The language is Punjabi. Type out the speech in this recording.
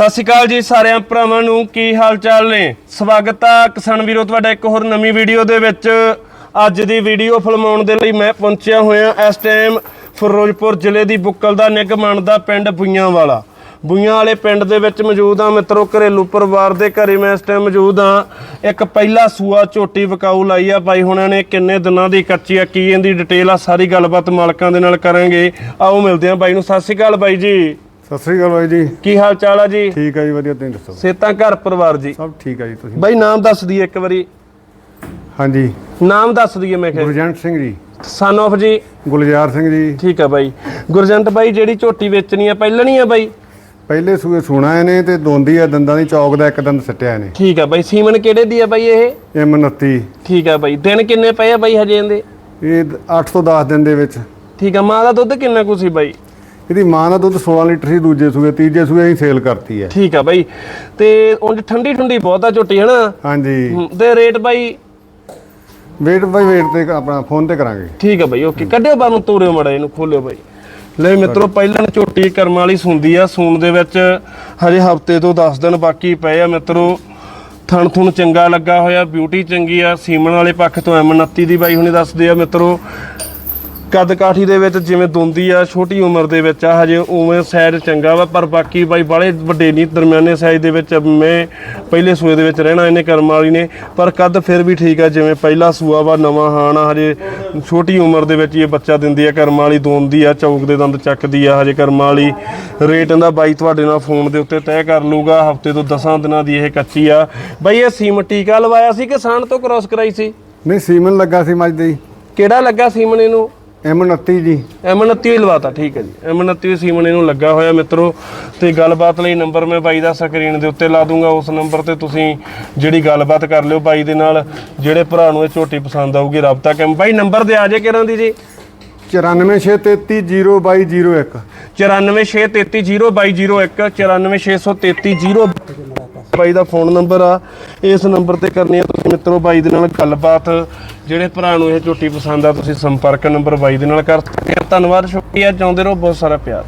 ਸਤਿ ਸ਼੍ਰੀ ਅਕਾਲ ਜੀ ਸਾਰਿਆਂ ਭਰਾਵਾਂ ਨੂੰ, ਕੀ ਹਾਲ ਚਾਲ ਨੇ? ਸਵਾਗਤ ਆ ਕਿਸਾਨ ਵੀਰੋ, ਤੁਹਾਡਾ ਇੱਕ ਹੋਰ ਨਵੀਂ ਵੀਡੀਓ ਦੇ ਵਿੱਚ। ਅੱਜ ਦੀ ਵੀਡੀਓ ਫਿਲਮਾਉਣ ਦੇ ਲਈ ਮੈਂ ਪਹੁੰਚਿਆ ਹੋਇਆ ਇਸ ਟਾਈਮ ਫਿਰੋਜ਼ਪੁਰ ਜ਼ਿਲ੍ਹੇ ਦੀ ਬੁੱਕਲ ਦਾ ਨਿੱਘ ਮੰਨਦਾ ਪਿੰਡ ਬੁਈਆਂ ਵਾਲਾ ਬੁਈਆਂ ਵਾਲੇ ਪਿੰਡ ਦੇ ਵਿੱਚ ਮੌਜੂਦ ਆ ਮਿੱਤਰੋ, ਘਰੇਲੂ ਪਰਿਵਾਰ ਦੇ ਘਰੇ ਮੈਂ ਇਸ ਟਾਈਮ ਮੌਜੂਦ ਆ। ਇੱਕ ਪਹਿਲਾ ਸੂਆ ਝੋਟੀ ਵਿਕਾਊ ਲਾਈ ਆ ਬਾਈ ਹੁਣਾਂ ਨੇ, ਕਿੰਨੇ ਦਿਨਾਂ ਦੀ ਕੱਚੀ ਆ, ਕੀ ਇਹਦੀ ਡਿਟੇਲ ਆ, ਸਾਰੀ ਗੱਲਬਾਤ ਮਾਲਕਾਂ ਦੇ ਨਾਲ ਕਰਾਂਗੇ। ਆਓ ਮਿਲਦੇ ਆ ਬਾਈ ਨੂੰ, ਸਤਿ ਸ਼੍ਰੀ ਅਕਾਲ ਬਾਈ ਜੀ। ਸਤਿ ਸ੍ਰੀ ਅਕਾਲ ਬਾਈ ਜੀ। ਕੀ ਹਾਲ ਚਾਲ ਆ ਜੀ? ਠੀਕ ਹੈ ਜੀ ਵਧੀਆ ਤੁਸੀਂ ਦੱਸੋ? ਸੇਤਾਂ ਘਰ ਪਰਿਵਾਰ ਜੀ। ਸਭ ਠੀਕ ਹੈ ਜੀ ਤੁਸੀਂ? ਬਾਈ ਨਾਮ ਦੱਸ ਦਈਏ ਇੱਕ ਵਾਰੀ। ਹਾਂਜੀ। ਨਾਮ ਦੱਸ ਦਈਏ ਮੈਂ ਕਿਹਾ। ਗੁਰਜੰਟ ਸਿੰਘ ਜੀ। ਸਨ ਆਫ ਜੀ। ਗੁਲਜ਼ਾਰ ਸਿੰਘ ਜੀ। ਠੀਕ ਆ ਬਾਈ। ਗੁਰਜੰਟ ਬਾਈ ਜਿਹੜੀ ਝੋਟੀ ਵੇਚਣੀ ਆ ਪਹਿਲਣੀ ਆ ਬਾਈ? ਪਹਿਲੇ ਸੂਏ ਸੁਣਾ ਇਹਨੇ ਤੇ ਦੋਂਦੀ ਆ ਦੰਦਾਂ ਦੀ ਚੌਕ ਦਾ ਇੱਕ ਦੰਦ ਸੱਟਿਆ ਇਹਨੇ। ਠੀਕ ਆ ਬਾਈ। ਸੀਮਨ ਕਿਹੜੇ ਦੀ ਆ ਬਾਈ ਇਹ? ਇਹ 29 ਠੀਕ ਆ ਬਾਈ। ਦਿਨ ਕਿੰਨੇ ਪਏ ਆ ਬਾਈ ਹਜੇ ਇਹਦੇ? ਇਹ 8 ਤੋਂ 10 ਦਿਨ ਦੇ ਵਿੱਚ। ਠੀਕ ਆ। ਮਾਂ ਦਾ ਦੁੱਧ ਕਿੰਨਾ ਕੁ ਸੀ ਬਾਈ? ਇਹਦੀ ਮਾਂ ਦਾ ਦੁੱਧ 16 ਲੀਟਰ ਸੀ ਦੂਜੇ ਸੂਏ ਤੀਜੇ ਸੂਏ ਅਸੀਂ ਸੇਲ ਕਰਤੀ ਹੈ। ਠੀਕ ਆ ਬਾਈ। ਤੇ ਉਂਝ ਠੰਡੀ ਠੰਡੀ ਬਹੁਤ ਆ ਝੋਟੀ ਹਨਾ? ਹਾਂਜੀ। ਤੇ ਰੇਟ ਬਾਈ? ਵੇਟ ਬਾਈ ਵੇਟ ਤੇ ਆਪਣਾ ਫੋਨ ਤੇ ਕਰਾਂਗੇ। ਠੀਕ ਆ ਬਾਈ ਓਕੇ। ਕੱਢਿਓ ਬਾਹਰ ਨੂੰ ਤੋਰਿਓ ਮੜਾ ਇਹਨੂੰ ਖੋਲਿਓ ਬਾਈ। ਲੈ ਮਿੱਤਰੋ ਪਹਿਲਾਂ ਝੋਟੀ ਕਰਮ ਵਾਲੀ ਸੁੰਦੀ ਆ ਸੂਣ ਦੇ ਵਿੱਚ ਹਜੇ ਹਫ਼ਤੇ ਤੋਂ 10 ਦਿਨ ਬਾਕੀ ਪਏ ਆ ਮਿੱਤਰੋ। ਥਣ ਥੁਣ ਚੰਗਾ ਲੱਗਾ ਹੋਇਆ ਬਿਊਟੀ ਚੰਗੀ ਆ ਸੀਮਨ ਵਾਲੇ ਪੱਖ ਤੋਂ M29 ਦੀ ਬਾਈ ਹੁਣੇ ਦੱਸਦੇ ਆ ਮਿੱਤਰੋ। ਕੱਦ ਕਾਠੀ ਦੇ ਵਿੱਚ ਜਿਵੇਂ ਦੁੰਦੀ ਆ ਛੋਟੀ ਉਮਰ ਦੇ ਵਿੱਚ ਆ ਹਜੇ ਉਵੇਂ ਸਾਈਜ਼ ਚੰਗਾ ਵਾ ਪਰ ਬਾਕੀ ਬਾਈ ਬਾਲੇ ਵੱਡੇ ਨਹੀਂ ਦਰਮਿਆਨੇ ਸਾਈਜ਼ ਦੇ ਵਿੱਚ ਮੈਂ ਪਹਿਲੇ ਸੂਏ ਦੇ ਵਿੱਚ ਰਹਿਣਾ ਇਹਨੇ ਕਰਮ ਵਾਲੀ ਨੇ। ਪਰ ਕੱਦ ਫਿਰ ਵੀ ਠੀਕ ਆ ਜਿਵੇਂ ਪਹਿਲਾ ਸੂਆ ਵਾ ਨਵਾਂ ਹਾਣ ਆ ਹਜੇ ਛੋਟੀ ਉਮਰ ਦੇ ਵਿੱਚ ਇਹ ਬੱਚਾ ਦਿੰਦੀ ਆ ਕਰਮ ਵਾਲੀ ਦੋਂਦੀ ਆ ਚੌਕ ਦੇ ਦੰਦ ਚੱਕਦੀ ਆ ਹਜੇ ਕਰਮ ਵਾਲੀ। ਰੇਟ ਇਹਦਾ ਬਾਈ ਤੁਹਾਡੇ ਨਾਲ ਫੋਨ ਦੇ ਉੱਤੇ ਤੈਅ ਕਰ ਲੂਗਾ ਹਫ਼ਤੇ ਤੋਂ 10 ਦਿਨਾਂ ਦੀ ਇਹ ਕੱਚੀ ਆ। ਬਾਈ ਇਹ ਸੀਮ ਟੀਕਾ ਲਵਾਇਆ ਸੀ ਕਿ ਸਾਣ ਤੋਂ ਕ੍ਰਾਸ ਕਰਾਈ ਸੀ? ਨਹੀਂ ਸੀਮਨ ਲੱਗਾ ਸੀ ਮੱਝ ਦੀ। ਕਿਹੜਾ ਲੱਗਾ ਸੀਮਨ ਇਹਨੂੰ? M29 ਜੀ। M29 ਹੀ ਲਵਾਤਾ ਠੀਕ ਹੈ ਜੀ। ਐਮ M29 ਸੀਮਣ ਇਹਨੂੰ ਲੱਗਾ ਹੋਇਆ ਮਿੱਤਰੋ। ਤੇ ਗੱਲਬਾਤ ਲਈ ਨੰਬਰ ਮੈਂ ਬਾਈ ਦਾ ਸਕਰੀਨ ਦੇ ਉੱਤੇ ਲਾ ਦੂੰਗਾ। ਉਸ ਨੰਬਰ ਤੇ ਤੁਸੀਂ ਜਿਹੜੀ ਗੱਲਬਾਤ ਕਰ ਲਿਓ ਬਾਈ ਦੇ ਨਾਲ ਜਿਹੜੇ ਭਰਾ ਨੂੰ ਇਹ ਝੋਟੀ ਪਸੰਦ ਆਊਗੀ ਰਾਬਤਾ ਕੈਮ ਬਾਈ ਨੰਬਰ ਦੇ ਆ ਜੇ ਕਿਰਾਂ ਦੀ ਜੀ? 9463302201 9463302201 9463302201 ਬਾਈ ਦਾ ਫੋਨ ਨੰਬਰ ਆ, ਇਸ ਨੰਬਰ ਤੇ ਕਰਨੀ ਆ ਤੁਸੀਂ ਮਿੱਤਰੋ ਬਾਈ ਦੇ ਨਾਲ ਗੱਲਬਾਤ। ਜਿਹੜੇ ਭਰਾ ਨੂੰ ਇਹ ਝੋਟੀ ਪਸੰਦ ਆ, ਤੁਸੀਂ ਸੰਪਰਕ ਨੰਬਰ ਬਾਈ ਦੇ ਨਾਲ ਕਰ ਸਕਦੇ ਆ। ਧੰਨਵਾਦ, ਸ਼ੁਕਰੀਆ, ਚਾਹੁੰਦੇ ਰਹੋ, ਬਹੁਤ ਸਾਰਾ ਪਿਆਰ।